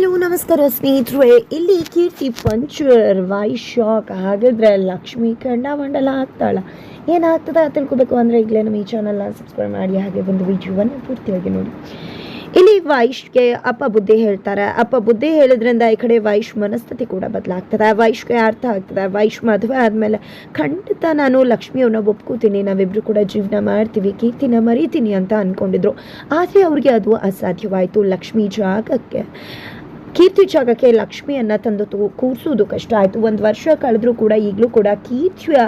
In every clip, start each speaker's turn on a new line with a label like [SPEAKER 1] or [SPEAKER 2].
[SPEAKER 1] Hello, ನಮಸ್ಕಾರ ಸ್ನೇಹಿತರೆ. ಇಲ್ಲಿ ಕೀರ್ತಿ ಪಂಚರ್, ವೈ ಶಾಕ್, ಹಾಗಿದ್ರೆ ಲಕ್ಷ್ಮಿ ಕಂಡ ಮಂಡಲ ಆಗ್ತಾಳ ಏನಾಗ್ತದ ತಿಳ್ಕೊಬೇಕು ಅಂದರೆ ಈಗಲೇ ನಮ್ಮ ಈ ಚಾನಲ್ನ ಸಬ್ಸ್ಕ್ರೈಬ್ ಮಾಡಿ, ಹಾಗೆ ಒಂದು ವಿಡಿಯೋವನ್ನು ಪೂರ್ತಿಯಾಗಿ ನೋಡಿ. ಇಲ್ಲಿ ವೈಶ್ಗೆ ಅಪ್ಪ ಬುದ್ಧಿ ಹೇಳ್ತಾರೆ. ಅಪ್ಪ ಬುದ್ಧಿ ಹೇಳಿದ್ರಿಂದ ಈ ಕಡೆ ವೈಶ್ ಮನಸ್ಥಿತಿ ಕೂಡ ಬದಲಾಗ್ತದೆ. ವೈಶ್ಗೆ ಅರ್ಥ ಆಗ್ತದೆ. ವೈಶ್ ಮದುವೆ ಆದಮೇಲೆ ಖಂಡಿತ ನಾನು ಲಕ್ಷ್ಮಿಯವನ್ನ ಒಪ್ಕೋತೀನಿ. ನಾವಿಬ್ರು ಕೂಡ ಜೀವನ ಮಾಡ್ತೀವಿ, ಕೀರ್ತಿನ ಮರಿತೀನಿ ಅಂತ ಅಂದ್ಕೊಂಡಿದ್ರು ಆದರೆ ಅವ್ರಿಗೆ ಅದು ಅಸಾಧ್ಯವಾಯಿತು. ಲಕ್ಷ್ಮಿ ಜಾಗಕ್ಕೆ ಕೀರ್ತಿ ಜಾಗಕ್ಕೆ ಲಕ್ಷ್ಮಿಯನ್ನು ತಂದು ತು ಕೂರಿಸೋದು ಕಷ್ಟ ಆಯಿತು. ಒಂದು ವರ್ಷ ಕಳೆದರೂ ಕೂಡ ಈಗಲೂ ಕೂಡ ಕೀರ್ತಿಯ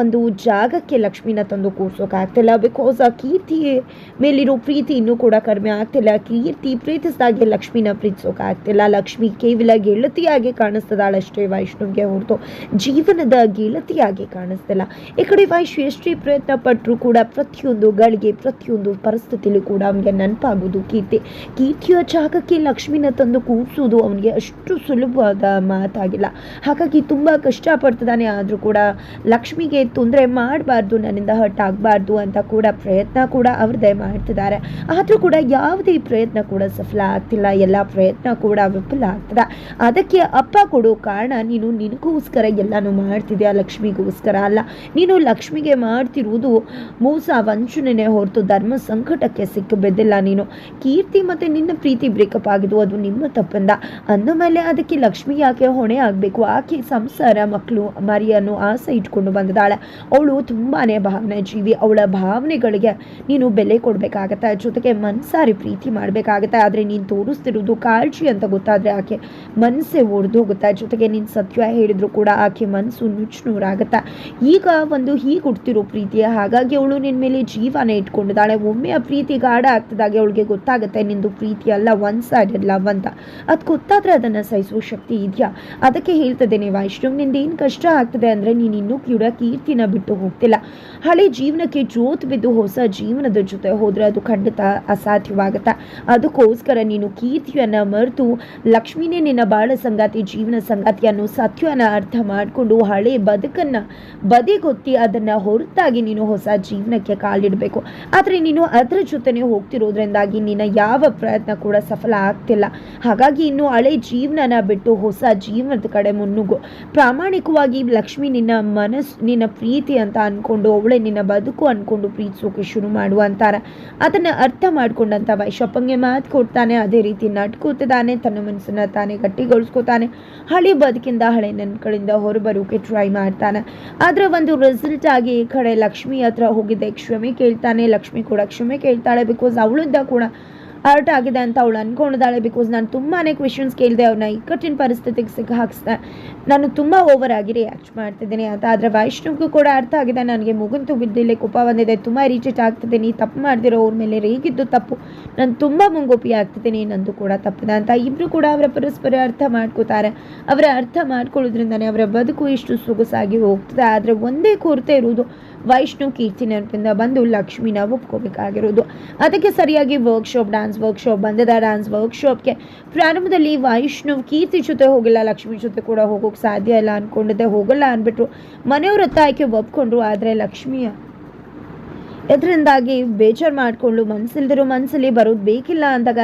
[SPEAKER 1] ಒಂದು ಜಾಗಕ್ಕೆ ಲಕ್ಷ್ಮಿನ ತಂದು ಕೂರ್ಸೋಕ್ಕಾಗ್ತಿಲ್ಲ ಬಿಕಾಸ್ ಆ ಕೀರ್ತಿ ಮೇಲಿರೋ ಪ್ರೀತಿ ಇನ್ನೂ ಕೂಡ ಕಡಿಮೆ ಆಗ್ತಿಲ್ಲ. ಕೀರ್ತಿ ಪ್ರೀತಿಸಿದಾಗೆ ಲಕ್ಷ್ಮಿನ ಪ್ರೀತಿಸೋಕ್ಕಾಗ್ತಿಲ್ಲ ಲಕ್ಷ್ಮಿ ಕೇವಲ ಗೆಳತಿಯಾಗಿ ಕಾಣಿಸ್ತದಾಳಷ್ಟೇ ವೈಷ್ಣವ್ಗೆ ಹೊರತು ಜೀವನದ ಗೆಳತಿಯಾಗಿ ಕಾಣಿಸ್ತಿಲ್ಲ. ಈ ಕಡೆ ವೈಶ್ ಎಷ್ಟೇ ಪ್ರಯತ್ನ ಪಟ್ಟರೂ ಕೂಡ ಪ್ರತಿಯೊಂದು ಗಳಿಗೆ, ಪ್ರತಿಯೊಂದು ಪರಿಸ್ಥಿತಿಯಲ್ಲೂ ಕೂಡ ಅವನಿಗೆ ನೆನಪಾಗೋದು ಕೀರ್ತಿ. ಕೀರ್ತಿಯ ಜಾಗಕ್ಕೆ ಲಕ್ಷ್ಮಿನ ತಂದು ಕೂರಿಸೋದು ಅವನಿಗೆ ಅಷ್ಟು ಸುಲಭವಾದ ಮಾತಾಗಿಲ್ಲ. ಹಾಗಾಗಿ ತುಂಬ ಕಷ್ಟಪಡ್ತಿದ್ದಾನೆ. ಆದರೂ ಕೂಡ ಲಕ್ಷ್ಮಿಗೆ ತೊಂದರೆ ಮಾಡಬಾರ್ದು, ನನ್ನಿಂದ ಹರ್ಟ್ ಆಗಬಾರ್ದು ಅಂತ ಕೂಡ ಪ್ರಯತ್ನ ಕೂಡ ಅವ್ರದ್ದೇ ಮಾಡ್ತಿದ್ದಾರೆ. ಆದರೂ ಕೂಡ ಯಾವುದೇ ಪ್ರಯತ್ನ ಕೂಡ ಸಫಲ ಆಗ್ತಿಲ್ಲ. ಎಲ್ಲ ಪ್ರಯತ್ನ ಕೂಡ ವಿಫಲ ಆಗ್ತದೆ. ಅದಕ್ಕೆ ಅಪ್ಪ ಕೊಡೋ ಕಾರಣ, ನೀನು ನಿನಗೋಸ್ಕರ ಎಲ್ಲನೂ ಮಾಡ್ತಿದ್ಯಾ? ಲಕ್ಷ್ಮಿಗೋಸ್ಕರ ಅಲ್ಲ. ನೀನು ಲಕ್ಷ್ಮಿಗೆ ಮಾಡ್ತಿರುವುದು ಮೋಸ ವಂಚನೆ ಹೊರತು ಧರ್ಮ ಸಂಕಟಕ್ಕೆ ಸಿಕ್ಕಬಿದ್ದಿಲ್ಲ ನೀನು. ಕೀರ್ತಿ ಮತ್ತು ನಿನ್ನ ಪ್ರೀತಿ ಬ್ರೇಕಪ್ ಆಗಿದ್ದು, ಅದು ನಿಮ್ಮ ಅಂದ ಮೇಲೆ ಅದಕ್ಕೆ ಲಕ್ಷ್ಮಿ ಯಾಕೆ ಹೊಣೆ ಆಗಬೇಕು? ಆಕೆ ಸಂಸಾರ ಮಕ್ಕಳು, ಮರಿಯನ್ನು ಆಸೆ ಇಟ್ಕೊಂಡು ಬಂದಿದ್ದಾಳೆ. ಅವಳು ತುಂಬಾನೇ ಭಾವನೆ ಜೀವಿ ಅವಳ ಭಾವನೆಗಳಿಗೆ ನೀನು ಬೆಲೆ ಕೊಡಬೇಕಾಗತ್ತೆ. ಜೊತೆಗೆ ಮನ್ಸಾರಿ ಪ್ರೀತಿ ಮಾಡಬೇಕಾಗತ್ತೆ. ಆದರೆ ನೀನು ತೋರಿಸ್ತಿರೋದು ಕಾಳಜಿ ಅಂತ ಗೊತ್ತಾದರೆ ಆಕೆ ಮನಸ್ಸೇ ಒಡೆದು ಹೋಗುತ್ತೆ ಜೊತೆಗೆ ನೀನು ಸತ್ಯ ಹೇಳಿದ್ರು ಕೂಡ ಆಕೆ ಮನಸ್ಸು ನುಚ್ಚುನೂರಾಗತ್ತೆ. ಈಗ ಒಂದು ಹೀಗೆ ಹುಡ್ತಿರೋ ಪ್ರೀತಿಯ ಹಾಗಾಗಿ ಅವಳು ನಿನ್ನ ಮೇಲೆ ಜೀವನ ಇಟ್ಕೊಂಡಿದ್ದಾಳೆ. ಒಮ್ಮೆ ಆ ಪ್ರೀತಿ ಗಾಢ ಆಗ್ತದಾಗೆ ಅವಳಿಗೆ ಗೊತ್ತಾಗುತ್ತೆ ನಿಂದು ಪ್ರೀತಿ ಅಲ್ಲ ಒನ್ ಸೈಡೆಡ್ ಲವ್ ಅಂತ. ಅದು ಗೊತ್ತಾದರೆ ಅದನ್ನು ಸಹಿಸುವ ಶಕ್ತಿ ಇದೆಯಾ? ಅದಕ್ಕೆ ಹೇಳ್ತದೇನೆ ವೈಷ್ಣವ್ನಿಂದ ಏನು ಕಷ್ಟ ಆಗ್ತದೆ ಅಂದರೆ ನೀನು ಇನ್ನೂ ಕೂಡ ಕೀರ್ತಿನ ಬಿಟ್ಟು ಹೋಗ್ತಿಲ್ಲ. ಹಳೆ ಜೀವನಕ್ಕೆ ಜೋತ್ ಬಿದ್ದು ಹೊಸ ಜೀವನದ ಜೊತೆ ಹೋದರೆ ಅದು ಖಂಡಿತ ಅಸಾಧ್ಯವಾಗುತ್ತೆ? ಅದಕ್ಕೋಸ್ಕರ ನೀನು ಕೀರ್ತಿಯನ್ನು ಮರೆತು ಲಕ್ಷ್ಮಿನೇ ನಿನ್ನ ಬಾಳ ಸಂಗಾತಿ, ಜೀವನ ಸಂಗಾತಿ ಅನ್ನೋ ಸತ್ಯನ ಅರ್ಥ ಮಾಡಿಕೊಂಡು ಹಳೆ ಬದುಕನ್ನು ಬದಿಗೊತ್ತಿ ಅದನ್ನು ಹೊರತಾಗಿ ನೀನು ಹೊಸ ಜೀವನಕ್ಕೆ ಕಾಲಿಡಬೇಕು. ಆದರೆ ನೀನು ಅದರ ಜೊತೆನೇ ಹೋಗ್ತಿರೋದ್ರಿಂದಾಗಿ ನಿನ್ನ ಯಾವ ಪ್ರಯತ್ನ ಕೂಡ ಸಫಲ ಆಗ್ತಿಲ್ಲ. ಹಾಗಾಗಿ ಇನ್ನು ಹಳೆ ಜೀವನನ ಬಿಟ್ಟು ಹೊಸ ಜೀವನದ ಕಡೆ ಮುನ್ನುಗ್ಗು. ಪ್ರಾಮಾಣಿಕವಾಗಿ ಲಕ್ಷ್ಮಿ ನಿನ್ನ ಮನಸ್ಸು, ನಿನ್ನ ಪ್ರೀತಿ ಅಂತ ಅಂದ್ಕೊಂಡು ಅವಳೇ ನಿನ್ನ ಬದುಕು ಅಂದ್ಕೊಂಡು ಪ್ರೀತಿಸೋಕೆ ಶುರು ಮಾಡು ಅಂತಾರೆ. ಅದನ್ನು ಅರ್ಥ ಮಾಡ್ಕೊಂಡಂತ ವೈಶಪ್ಪಂಗೆ ಮಾತು ಕೊಡ್ತಾನೆ, ಅದೇ ರೀತಿ ನಡ್ಕೋತಿದ್ದಾನೆ, ತನ್ನ ಮನಸ್ಸನ್ನ ತಾನೇ ಗಟ್ಟಿಗೊಳಿಸ್ಕೋತಾನೆ. ಹಳೆ ಬದುಕಿಂದ ಹಳೆ ನೆನಪುಗಳಿಂದ ಹೊರಬರೋಕೆ ಟ್ರೈ ಮಾಡ್ತಾನೆ. ಅದರ ಒಂದು ರಿಸಲ್ಟ್ ಆಗಿ ಈ ಕಡೆ ಲಕ್ಷ್ಮಿ ಹತ್ರ ಹೋಗಿದ್ದೆ ಕ್ಷಮೆ ಕೇಳ್ತಾನೆ, ಲಕ್ಷ್ಮಿ ಕೂಡ ಕ್ಷಮೆ ಕೇಳ್ತಾಳೆ ಬಿಕಾಸ್ ಅವಳಿಂದ ಕೂಡ ಹರ್ಟ್ ಆಗಿದೆ ಅಂತ ಅವಳು ಅನ್ಕೊಂಡಿದ್ದಾಳೆ ಬಿಕಾಸ್ ನಾನು ತುಂಬಾ ಕ್ವೆಶನ್ಸ್ ಕೇಳಿದೆ ಅವ್ರನ್ನ ಇಕ್ಕಟ್ಟಿನ ಪರಿಸ್ಥಿತಿಗೆ ಸಿಕ್ಕ ಹಾಕಿಸ್ದೆ. ನಾನು ತುಂಬ ಓವರ್ ಆಗಿ ರಿಯಾಕ್ಟ್ ಮಾಡ್ತಿದ್ದೀನಿ. ಅಂತ ಆದರೆ ವೈಷ್ಣವ್ಗೂ ಕೂಡ ಅರ್ಥ ಆಗಿದೆ. ನನಗೆ ಮುಗುಂತು ಬಿದ್ದಿಲ್ಲ ಕೋಪ ಬಂದಿದೆ. ತುಂಬ ಇರಿಟೇಟ್ ಆಗ್ತಿದ್ದೀನಿ. ತಪ್ಪು ಮಾಡ್ದಿರೋ ಅವ್ರ ಮೇಲೆ ರೇಗಿದ್ದು ತಪ್ಪು. ನಾನು ತುಂಬ ಮುಂಗೋಪಿ ಆಗ್ತಿದ್ದೀನಿ. ನಂದು ಕೂಡ ತಪ್ಪಿದೆ ಅಂತ ಇಬ್ಬರು ಕೂಡ ಅವರ ಪರಸ್ಪರ ಅರ್ಥ ಮಾಡ್ಕೋತಾರೆ. ಅವರ ಅರ್ಥ ಮಾಡ್ಕೊಳ್ಳೋದ್ರಿಂದನೇ ಅವರ ಬದುಕು ಇಷ್ಟು ಸೊಗಸಾಗಿ ಹೋಗ್ತದೆ. ಆದರೆ ಒಂದೇ ಕೊರತೆ ಇರುವುದು ವೈಷ್ಣವ್ ಕೀರ್ತಿ ನೆನಪಿಂದ ಬಂದು ಲಕ್ಷ್ಮಿನ ಒಪ್ಕೋಬೇಕಾಗಿರೋದು. ಅದಕ್ಕೆ ಸರಿಯಾಗಿ ವರ್ಕ್ಶಾಪ್ ಡ್ಯಾನ್ಸ್ ವರ್ಕ್ಶಾಪ್ ಬಂದಿದೆ ಡ್ಯಾನ್ಸ್ ವರ್ಕ್ಶಾಪ್ಗೆ ಪ್ರಾರಂಭದಲ್ಲಿ ವೈಷ್ಣವ್ ಕೀರ್ತಿ ಜೊತೆ ಹೋಗಿಲ್ಲ, ಲಕ್ಷ್ಮಿ ಜೊತೆ ಕೂಡ ಹೋಗೋಕೆ ಸಾಧ್ಯ ಇಲ್ಲ ಅಂದ್ಕೊಂಡಿದ್ದೆ ಹೋಗಲ್ಲ ಅಂದ್ಬಿಟ್ರು ಮನೆಯವ್ರ ಒತ್ತಾಯಕ್ಕೆ ಒಪ್ಕೊಂಡ್ರು, ಆದರೆ ಲಕ್ಷ್ಮಿಯ ಇದರಿಂದಾಗಿ ಬೇಜಾರು ಮಾಡಿಕೊಂಡು ಮನಸ್ಸಿಲ್ದಿರೋ ಮನಸ್ಸಲ್ಲಿ ಬರೋದು ಬೇಕಿಲ್ಲ ಅಂದಾಗ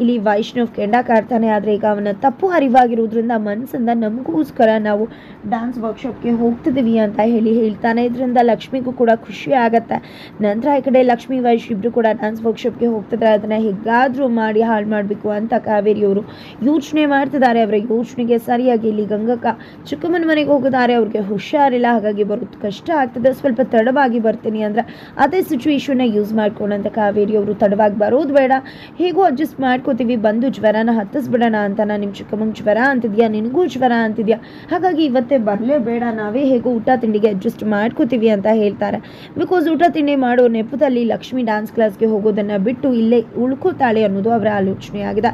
[SPEAKER 1] ಇಲ್ಲಿ ವೈಷ್ಣವ್ ಕೆಂಡ ಕಾಡ್ತಾನೆ ಆದರೆ ಈಗ ಅವನ ತಪ್ಪು ಅರಿವಾಗಿರೋದ್ರಿಂದ ಮನಸ್ಸಿಂದ ನಮಗೋಸ್ಕರ ನಾವು ಡ್ಯಾನ್ಸ್ ವರ್ಕ್ಶಾಪ್ಗೆ ಹೋಗ್ತಿದ್ದೀವಿ ಅಂತ ಹೇಳಿ ಹೇಳ್ತಾನೆ. ಇದರಿಂದ ಲಕ್ಷ್ಮಿಗೂ ಕೂಡ ಖುಷಿ ಆಗುತ್ತೆ. ನಂತರ ಈ ಕಡೆ ಲಕ್ಷ್ಮಿ ವೈಶ್ ಇಬ್ಬರು ಕೂಡ ಡ್ಯಾನ್ಸ್ ವರ್ಕ್ಶಾಪ್ಗೆ ಹೋಗ್ತಿದ್ದಾರೆ ಅದನ್ನು ಹೇಗಾದರೂ ಮಾಡಿ ಹಾಳು ಮಾಡಬೇಕು ಅಂತ ಕಾವೇರಿಯವರು ಯೋಚನೆ ಮಾಡ್ತಿದ್ದಾರೆ. ಅವರ ಯೋಚನೆಗೆ ಸರಿಯಾಗಿ ಇಲ್ಲಿ ಗಂಗಕ್ಕ ಚಿಕ್ಕಮ್ಮನ ಮನೆಗೆ ಹೋಗಿದ್ದಾರೆ ಅವ್ರಿಗೆ ಹುಷಾರಿಲ್ಲ. ಹಾಗಾಗಿ ಬರೋದು ಕಷ್ಟ ಆಗ್ತದೆ. ಸ್ವಲ್ಪ ತಡವಾಗಿ ಬರ್ತೀನಿ ಅಂದರೆ ಅದೇ ಸಿಚುವೇಶನ್ನ ಯೂಸ್ ಮಾಡ್ಕೊಂಡಂತ ಕಾವೇರಿ ಅವರು ತಡವಾಗಿ ಬರೋದು ಬೇಡ. ಹೇಗೂ ಅಡ್ಜಸ್ಟ್ ಮಾಡ್ಕೋತೀವಿ, ಬಂದು ಜ್ವರನ ಹತ್ತಿಸ್ಬಿಡೋಣ ಅಂತ ನಾನು ನಿಮ್ಮ ಚಿಕ್ಕಮ್ಮಂಗೆ ಜ್ವರ ಅಂತಿದ್ಯಾ, ನಿನಗೂ ಜ್ವರ ಅಂತಿದ್ಯಾ? ಹಾಗಾಗಿ ಇವತ್ತೇ ಬರಲೇ ಬೇಡ, ನಾವೇ ಹೇಗೋ ಊಟ ತಿಂಡಿಗೆ ಅಡ್ಜಸ್ಟ್ ಮಾಡ್ಕೋತೀವಿ ಅಂತ ಹೇಳ್ತಾರೆ. ಬಿಕಾಸ್ ಊಟ ತಿಂಡಿ ಮಾಡೋ ನೆಪದಲ್ಲಿ ಲಕ್ಷ್ಮಿ ಡ್ಯಾನ್ಸ್ ಕ್ಲಾಸ್ಗೆ ಹೋಗೋದನ್ನು ಬಿಟ್ಟು ಇಲ್ಲೇ ಉಳ್ಕೋತಾಳೆ ಅನ್ನೋದು ಅವರ ಆಲೋಚನೆ ಆಗಿದೆ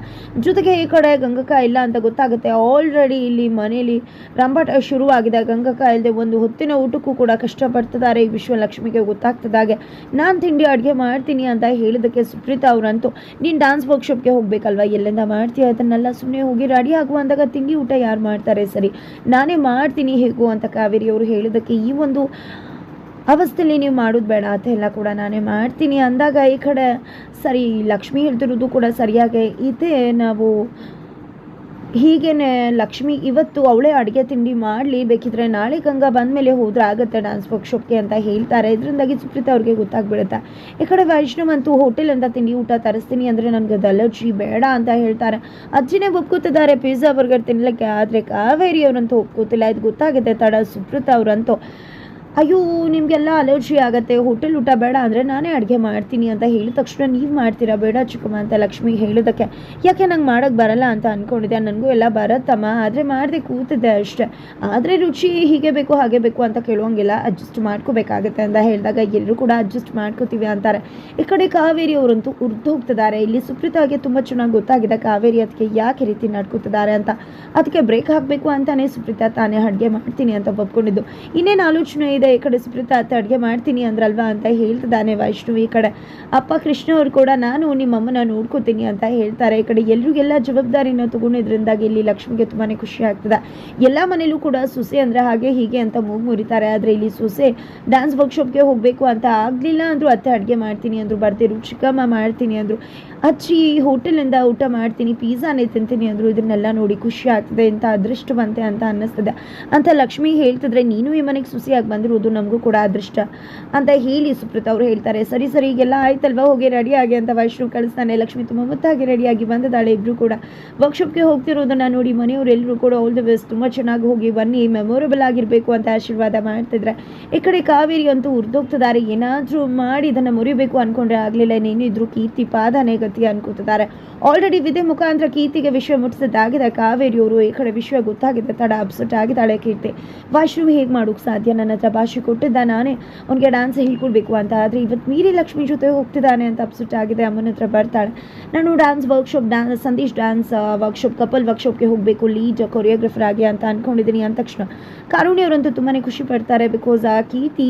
[SPEAKER 1] ಜೊತೆಗೆ ಈ ಕಡೆ ಗಂಗಕ ಇಲ್ಲ ಅಂತ ಗೊತ್ತಾಗುತ್ತೆ. ಆಲ್ರೆಡಿ ಇಲ್ಲಿ ಮನೇಲಿ ರಂಬಾಟ ಶುರುವಾಗಿದೆ. ಗಂಗಕ ಇಲ್ಲದೆ ಒಂದು ಹೊತ್ತಿನ ಊಟಕ್ಕೂ ಕೂಡ ಕಷ್ಟಪಡ್ತಿದ್ದಾರೆ. ಈ ವಿಶ್ವಲಕ್ಷ್ಮಿಗೆ ಗೊತ್ತಾಗ್ತದಾಗೆ ನಾನು ತಿಂಡಿ ಅಡುಗೆ ಮಾಡ್ತೀನಿ ಅಂತ ಹೇಳಿದ್ದಕ್ಕೆ ಸುಪ್ರೀತಾ ಅವರಂತೂ, ನೀನು ಡ್ಯಾನ್ಸ್ ವರ್ಕ್ಶಾಪ್ಗೆ ಹೋಗಬೇಕಲ್ವಾ? ಎಲ್ಲಿಂದ ಮಾಡ್ತೀಯ? ಅದನ್ನೆಲ್ಲ ಸುಮ್ಮನೆ ಹೋಗಿ ರೆಡಿ ಆಗುವ ಅಂದಾಗ ತಿಂಡಿ ಊಟ ಯಾರು ಮಾಡ್ತಾರೆ ಸರಿ? ನಾನೇ ಮಾಡ್ತೀನಿ ಹೇಗೋ ಅಂತ ಕಾವೇರಿ ಅವರು ಹೇಳಿದ್ದಕ್ಕೆ ಈ ಒಂದು ಅವಸ್ಥೆಯಲ್ಲಿ ನೀವು ಮಾಡೋದು ಬೇಡ ಅಂತ ಎಲ್ಲ ಕೂಡ ನಾನೇ ಮಾಡ್ತೀನಿ ಅಂದಾಗ ಈ ಕಡೆ ಸರಿ, ಲಕ್ಷ್ಮಿ ಹೇಳ್ತಿರೋದು ಕೂಡ ಸರಿಯಾಗಿ ಇದೆ. ನಾವು ಹೀಗೇನೆ ಲಕ್ಷ್ಮಿ ಇವತ್ತು ಅವಳೇ ಅಡುಗೆ ತಿಂಡಿ ಮಾಡಲಿ, ಬೇಕಿದ್ರೆ ನಾಳೆ ಗಂಗಾ ಬಂದಮೇಲೆ ಹೋದ್ರೆ ಆಗುತ್ತೆ ಡಾನ್ಸ್ ವರ್ಕ್ಶಾಪ್ಗೆ ಅಂತ ಹೇಳ್ತಾರೆ. ಇದರಿಂದಾಗಿ ಸುಪ್ರೀತ ಅವ್ರಿಗೆ ಗೊತ್ತಾಗ್ಬಿಡುತ್ತೆ. ಈ ಕಡೆ ವೈಷ್ಣವ್ ಅಂತೂ ಹೋಟೆಲ್ ಅಂತ ತಿಂಡಿ ಊಟ ತರಿಸ್ತೀನಿ ಅಂದರೆ ನನಗೆ ಅದು ಅಲರ್ಜಿ ಬೇಡ ಅಂತ ಹೇಳ್ತಾರೆ. ಅಜ್ಜಿನೇ ಒಪ್ಕೋತಿದ್ದಾರೆ ಪಿಜ್ಜಾ ಬರ್ಗರ್ ತಿನ್ನಲಿಕ್ಕೆ ಆದರೆ ಕಾವೇರಿ ಅವರಂತೂ ಒಪ್ಕೋತಿಲ್ಲ. ಇದು ಗೊತ್ತಾಗುತ್ತೆ ತಡ ಸುಪ್ರೀತ ಅವರಂತೂ. ಅಯ್ಯೋ, ನಿಮಗೆಲ್ಲ ಅಲರ್ಜಿ ಆಗುತ್ತೆ. ಹೋಟೆಲ್ ಊಟ ಬೇಡ ಅಂದರೆ ನಾನೇ ಅಡುಗೆ ಮಾಡ್ತೀನಿ ಅಂತ ಹೇಳಿದ ತಕ್ಷಣ ನೀವು ಮಾಡ್ತೀರಾ? ಬೇಡ ಚಿಕ್ಕಮ್ಮ ಅಂತ ಲಕ್ಷ್ಮಿ ಹೇಳೋದಕ್ಕೆ. ಯಾಕೆ ನಂಗೆ ಮಾಡೋಕ್ಕೆ ಬರಲ್ಲ ಅಂತ ಅಂದ್ಕೊಂಡಿದ್ದೆ ನನಗೂ ಎಲ್ಲ ಬರತ್ತಮ್ಮ. ಆದರೆ ಮಾಡದೆ ಕೂತಿದ್ದೆ ಅಷ್ಟೆ. ಆದರೆ ರುಚಿ ಹೀಗೆ ಬೇಕು, ಹಾಗೆ ಬೇಕು ಅಂತ ಕೇಳುವಂಗಿಲ್ಲ ಅಡ್ಜಸ್ಟ್ ಮಾಡ್ಕೋಬೇಕಾಗತ್ತೆ ಅಂತ ಹೇಳಿದಾಗ ಎಲ್ಲರೂ ಕೂಡ ಅಡ್ಜಸ್ಟ್ ಮಾಡ್ಕೋತೀವಿ ಅಂತಾರೆ. ಈ ಕಡೆ ಕಾವೇರಿ ಅವರಂತೂ ಉರ್ದು ಹೋಗ್ತಿದ್ದಾರೆ ಇಲ್ಲಿ ಸುಪ್ರೀತಾಗೆ ತುಂಬ ಚೆನ್ನಾಗಿ ಗೊತ್ತಾಗಿದೆ ಕಾವೇರಿ ಅದಕ್ಕೆ ಯಾಕೆ ರೀತಿ ನಡ್ಕೋತಿದ್ದಾರೆ ಅಂತ. ಅದಕ್ಕೆ ಬ್ರೇಕ್ ಹಾಕಬೇಕು ಅಂತಾನೆ ಸುಪ್ರೀತಾ ತಾನೇ ಅಡುಗೆ ಮಾಡ್ತೀನಿ ಅಂತ ಒಪ್ಕೊಂಡಿದ್ದು. ಇನ್ನೇನು ಆಲೋಚನೆ ಇದೆ, ಈ ಕಡೆ ಸುಪ್ರೀತಾ ಅತ್ತ ಅಡುಗೆ ಮಾಡ್ತೀನಿ ಅಂದ್ರಲ್ವಾ ಅಂತ ಹೇಳ್ತಿದ್ದಾನೆ ವೈಷ್ಣು ಈ ಕಡೆ ಅಪ್ಪ ಕೃಷ್ಣ ಅವರು ಕೂಡ, ನಾನು ನಿಮ್ಮಮ್ಮನ ನೋಡ್ಕೋತೀನಿ ಅಂತ ಹೇಳ್ತಾರೆ. ಈ ಕಡೆ ಎಲ್ರಿಗೆಲ್ಲ ಜವಾಬ್ದಾರಿನ ತಗೊಂಡಿದ್ರಿಂದಾಗಿ ಇಲ್ಲಿ ಲಕ್ಷ್ಮಿಗೆ ತುಂಬಾ ಖುಷಿ ಆಗ್ತದೆ. ಎಲ್ಲ ಮನೇಲೂ ಕೂಡ ಸೊಸೆ ಅಂದರೆ ಹಾಗೆ ಹೀಗೆ ಅಂತ ಮೂಗು ಮುರಿತಾರೆ. ಆದರೆ ಇಲ್ಲಿ ಸೊಸೆ ಡ್ಯಾನ್ಸ್ ವರ್ಕ್ಶಾಪ್ಗೆ ಹೋಗಬೇಕು ಅಂತ ಆಗಲಿಲ್ಲ ಅಂದರು ಅತ್ತೆ ಅಡುಗೆ ಮಾಡ್ತೀನಿ ಅಂದರು ಬರ್ತಿರು ಚಿಕ್ಕಮ್ಮ ಮಾಡ್ತೀನಿ ಅಂದರು ಅಚ್ಚಿ ಹೋಟೆಲಿಂದ ಊಟ ಮಾಡ್ತೀನಿ, ಪಿಜ್ಜಾನೇ ತಿಂತೀನಿ ಅಂದರು, ಇದನ್ನೆಲ್ಲ ನೋಡಿ ಖುಷಿ ಆಗ್ತದೆ ಅಂತ ಅದೃಷ್ಟವಂತೆ ಅಂತ ಅನ್ನಿಸ್ತದೆ. ಅಂತ ಲಕ್ಷ್ಮಿ ಹೇಳ್ತಿದ್ರೆ, ನೀನು ಈ ಮನೆಗೆ ಸುಸಿಯಾಗಿ ಬಂದಿರೋದು ನಮಗೂ ಕೂಡ ಅದೃಷ್ಟ ಅಂತ ಹೇಳಿ ಸುಪ್ರೀತ್ ಅವರು ಹೇಳ್ತಾರೆ. ಸರಿ ಸರಿ, ಈಗೆಲ್ಲ ಆಯ್ತಲ್ವಾ? ಹೋಗಿ ರೆಡಿ ಆಗಿ ಅಂತ ವೈಷ್ಣು ಕಳಿಸ್ತಾನೆ. ಲಕ್ಷ್ಮಿ ತುಂಬ ಮುತ್ತಾಗಿ ರೆಡಿಯಾಗಿ ಬಂದಿದ್ದಾಳೆ ಇಬ್ಬರು ಕೂಡ. ವರ್ಕ್ಶಾಪ್ಗೆ ಹೋಗ್ತಿರೋದನ್ನ ನೋಡಿ ಮನೆಯವರೆಲ್ಲರೂ ಕೂಡ ಆಲ್ ದಿ ಬೆಸ್ಟ್ ತುಂಬ ಚೆನ್ನಾಗಿ ಹೋಗಿ ಬನ್ನಿ ಮೆಮೊರೇಬಲ್ ಆಗಿರಬೇಕು ಅಂತ ಆಶೀರ್ವಾದ ಮಾಡ್ತಿದ್ರೆ. ಈ ಕಡೆ ಕಾವೇರಿ ಅಂತೂ ಉರ್ದೋಗ್ತಿದ್ದಾರೆ ಏನಾದರೂ ಮಾಡಿ ಇದನ್ನು ಮುರಿಬೇಕು ಅನ್ಕೊಂಡ್ರೆ ಆಗಲಿಲ್ಲ. ಇನ್ನೇನಿದ್ರು ಕೀರ್ತಿ ಪಾದನೇ ಗತಿ ಅನ್ಕೋತಿದ್ದಾರೆ. ಆಲ್ರೆಡಿ ವಿಧಿ ಮುಖಾಂತರ ಕೀರ್ತಿಗೆ ವಿಷಯ ಮುಟ್ಟಿಸಿದ್ದಾಗಿದೆ ಕಾವೇರಿಯವರು. ಈ ಕಡೆ ವಿಷಯ ಗೊತ್ತಾಗಿದೆ, ತಡ ಅಪ್ಸೆಟ್ ಆಗಿದ್ದಾಳೆ ಕೀರ್ತಿ. ವಾಶ್ರೂಮ್ ಹೇಗೆ ಮಾಡೋಕ್ಕೆ ಸಾಧ್ಯ? ನನ್ನ ಹತ್ರ ಭಾಷೆ ಕೊಟ್ಟಿದ್ದ ನಾನೇ ಅವ್ನಿಗೆ ಡ್ಯಾನ್ಸ್ ಹೇಳ್ಕೊಡ್ಬೇಕು ಅಂತ. ಆದರೆ ಇವತ್ತು ಮೀರಿ ಲಕ್ಷ್ಮಿ ಜೊತೆ ಹೋಗ್ತಿದ್ದಾನೆ ಅಂತ ಅಪ್ಸೆಟ್ ಆಗಿದೆ. ಅಮ್ಮನ ಹತ್ರ ಬರ್ತಾಳೆ. ನಾನು dance workshop dance Sandesh dance workshop couple ವರ್ಕ್ಶಾಪ್ಗೆ ಹೋಗಬೇಕು. ಲೀಡ್ ಕೊರಿಯೋಗ್ರಫರ್ ಆಗಿ ಅಂತ ಅಂದ್ಕೊಂಡಿದ್ದೀನಿ ಅಂದ ತಕ್ಷಣ. ಕಾರುಣ್ಯ ಅವರಂತೂ ತುಂಬಾ ಖುಷಿ ಪಡ್ತಾರೆ ಬಿಕಾಸ್ ಆ, ಕೀರ್ತಿ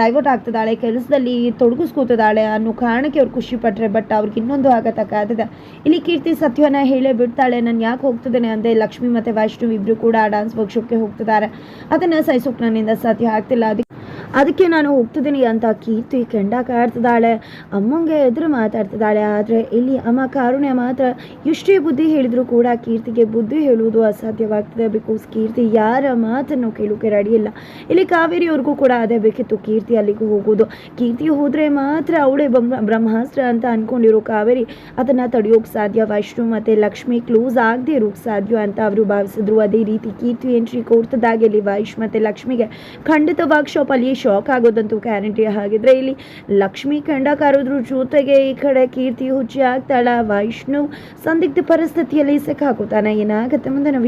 [SPEAKER 1] ಡೈವರ್ಟ್ ಆಗ್ತದಾಳೆ ಕೆಲಸದಲ್ಲಿ ತೊಡಗಿಸ್ಕೋತಿದ್ದಾಳೆ ಅನ್ನೋ ಕಾರಣಕ್ಕೆ ಅವ್ರು ಖುಷಿ ಪಟ್ಟರೆ ಬಟ್ ಅವ್ರಿಗೆ ಇನ್ನೊಂದು ಆಗತಕ್ಕಾಗಿದೆ ಇಲ್ಲಿ ಕೀರ್ತಿ ಸತ್ಯವನ್ನ ಹೇಳೇ ಬಿಡ್ತಾಳೆ. ನಾನು ಯಾಕೆ ಹೋಗ್ತಿದ್ದೇನೆ? ಅಂದೆ. ಲಕ್ಷ್ಮಿ ಮತ್ತು ವೈಷ್ಣವ್ ಇಬ್ಬರು ಕೂಡ ಡ್ಯಾನ್ಸ್ ವರ್ಕ್ಶಾಪ್ಗೆ ಹೋಗ್ತಿದ್ದಾರೆ. ಅದನ್ನು ಸಹಿಸೋಕೆ ನನ್ನಿಂದ ಸಾಧ್ಯ ಆಗ್ತಿಲ್ಲ ಅದಕ್ಕೆ ಅದಕ್ಕೆ ನಾನು ಹೋಗ್ತಿದ್ದೀನಿ ಅಂತ ಕೀರ್ತಿ ಕೆಂಡ ಕಾಡ್ತಿದ್ದಾಳೆ ಅಮ್ಮಂಗೆ ಎದುರು ಮಾತಾಡ್ತಿದ್ದಾಳೆ. ಆದರೆ ಇಲ್ಲಿ ಅಮ್ಮ ಕಾರುಣ್ಯ ಮಾತ್ರ ಎಷ್ಟೇ ಬುದ್ಧಿ ಹೇಳಿದರೂ ಕೂಡ ಕೀರ್ತಿಗೆ ಬುದ್ಧಿ ಹೇಳುವುದು ಅಸಾಧ್ಯವಾಗ್ತದೆ. ಬಿಕಾಸ್ ಕೀರ್ತಿ ಯಾರ ಮಾತನ್ನು ಕೇಳೋಕೆ ರೆಡಿ ಇಲ್ಲ. ಇಲ್ಲಿ ಕಾವೇರಿಯವ್ರಿಗೂ ಕೂಡ ಅದೇ ಬೇಕಿತ್ತು ಕೀರ್ತಿ ಅಲ್ಲಿಗೂ ಹೋಗೋದು. ಕೀರ್ತಿ ಹೋದರೆ ಮಾತ್ರ ಅವಳೇ ಬ್ರಹ್ಮ, ಬ್ರಹ್ಮಾಸ್ತ್ರ ಅಂತ ಅಂದ್ಕೊಂಡಿರೋ ಕಾವೇರಿ ಅದನ್ನು ತಡೆಯೋಕೆ ಸಾಧ್ಯ. ವೈಷ್ಣು ಮತ್ತು ಲಕ್ಷ್ಮಿ ಕ್ಲೋಸ್ ಆಗದೆ ಇರೋಕ್ಕೆ ಸಾಧ್ಯ ಅಂತ ಅವರು ಭಾವಿಸಿದ್ರು. ಅದೇ ರೀತಿ ಕೀರ್ತಿ ಎಂಟ್ರಿ ಕೊಡ್ತದಾಗೆ ಇಲ್ಲಿ ಮತ್ತು ಲಕ್ಷ್ಮಿಗೆ ಖಂಡಿತ ವರ್ಕ್ಶಾಪಲ್ಲಿ ಶಾಕ್ ಆಗೋದಂತೂ ಗ್ಯಾರಂಟಿ ಹಾಗಿದ್ರೆ ಇಲ್ಲಿ ಲಕ್ಷ್ಮಿ ಕಂಡ ಕಾರೋದ್ರ ಜೊತೆಗೆ ಈ ಕಡೆ ಕೀರ್ತಿ ಹುಚ್ಚಿ ಆಗ್ತಾಳ ವೈಷ್ಣು ಸಂದಿಗ್ಧ ಪರಿಸ್ಥಿತಿಯಲ್ಲಿ ಸಿಕ್ಕಾಕೋತಾನೆ ಏನಾಗುತ್ತೆ ಮುಂದೆ ನಾವು